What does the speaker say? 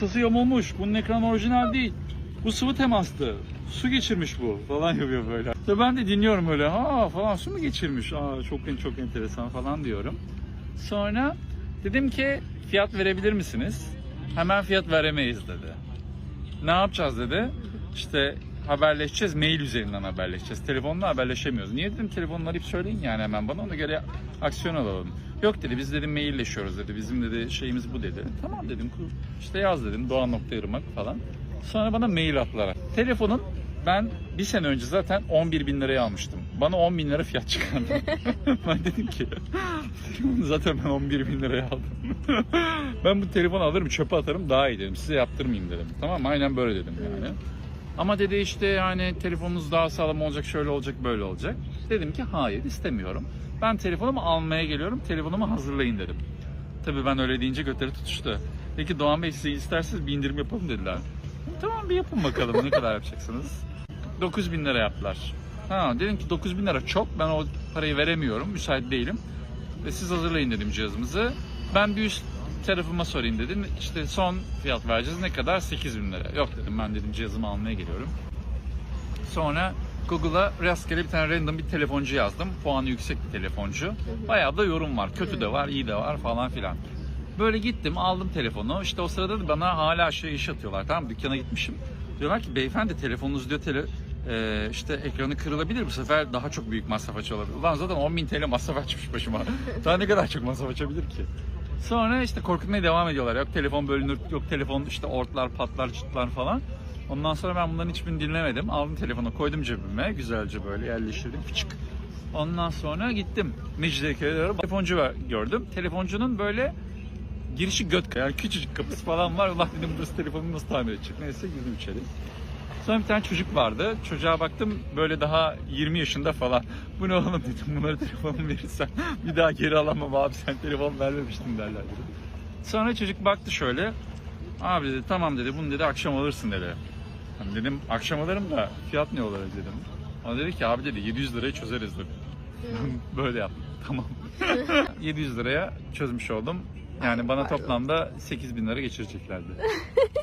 Tası yamulmuş. Bunun ekranı orijinal değil. Bu sıvı temastı. Su geçirmiş bu falan yapıyor böyle. İşte ben de dinliyorum öyle. Ha falan su mu geçirmiş? Aa çok çok enteresan falan diyorum. Sonra dedim ki fiyat verebilir misiniz? Hemen fiyat veremeyiz dedi. Ne yapacağız dedi. İşte haberleşeceğiz. Mail üzerinden haberleşeceğiz. Telefonla haberleşemiyoruz. Niye dedim telefonları arayıp söyleyin yani hemen bana ona göre aksiyon alalım. Yok dedi biz dedi mailleşiyoruz dedi. Bizim dedi şeyimiz bu dedi. Tamam dedim. İşte yaz dedim. Doğan nokta Irmak falan. Sonra bana mail attılar. Telefonun ben bir sene önce zaten 11 bin liraya almıştım. Bana 10 bin lira fiyat çıkardı. ben dedim ki zaten ben 11 bin liraya aldım. ben bu telefonu alırım çöpe atarım daha iyi dedim. Size yaptırmayayım dedim. Tamam? Aynen böyle dedim yani. Ama dedi işte yani telefonunuz daha sağlam olacak, şöyle olacak, böyle olacak. Dedim ki hayır istemiyorum. Ben telefonumu almaya geliyorum, telefonumu hazırlayın dedim. Tabii ben öyle deyince götleri tutuştu. Peki Doğan Bey size isterseniz bir indirim yapalım dediler. Tamam bir yapın bakalım ne kadar yapacaksınız. 9 bin lira yaptılar. Ha, dedim ki 9 bin lira çok ben o parayı veremiyorum müsait değilim. Ve siz hazırlayın dedim cihazımızı. Ben bir üst tarafıma sorayım dedim. İşte son fiyat vereceğiz ne kadar 8 bin lira. Yok dedim ben dedim cihazımı almaya geliyorum. Sonra Google'a rastgele bir tane random bir telefoncu yazdım. Puanı yüksek bir telefoncu. Bayağı da yorum var. Kötü de var, iyi de var falan filan. Böyle gittim aldım telefonu. İşte o sırada da bana hala şey iş atıyorlar. Tamam dükkana gitmişim. Diyorlar ki beyefendi telefonunuz diyor tele, e, işte ekranı kırılabilir bu sefer daha çok büyük masraf açılabilir. Ulan zaten 10.000 TL masraf açmış başıma. Daha ne kadar çok masraf açabilir ki? Sonra işte korkutmaya devam ediyorlar. Yok telefon bölünür, yok telefon işte ortlar, patlar, çıtlar falan. Ondan sonra ben bunların hiçbirini dinlemedim. Aldım telefonu koydum cebime güzelce böyle yerleştirdim küçük. Ondan sonra gittim Mecidiyeköy'e telefoncu var- gördüm. Telefoncunun böyle girişi göt yani küçücük kapısı falan var. Allah dedim burası telefonumu nasıl tamir edecek. Neyse girdim içeri. Sonra bir tane çocuk vardı. Çocuğa baktım böyle daha 20 yaşında falan. Bu ne oğlum dedim bunları telefonumu verirsen bir daha geri alamam abi sen telefon vermemiştin derler dedi. Sonra çocuk baktı şöyle. Abi dedi tamam dedi bunu dedi akşam alırsın dedi. Hani dedim akşam alırım da fiyat ne olur dedim. O dedi ki abi dedi 700 liraya çözeriz dedi. Böyle yaptım. Tamam. 700 liraya çözmüş oldum. Yani bana toplamda 8 bin lira geçireceklerdi.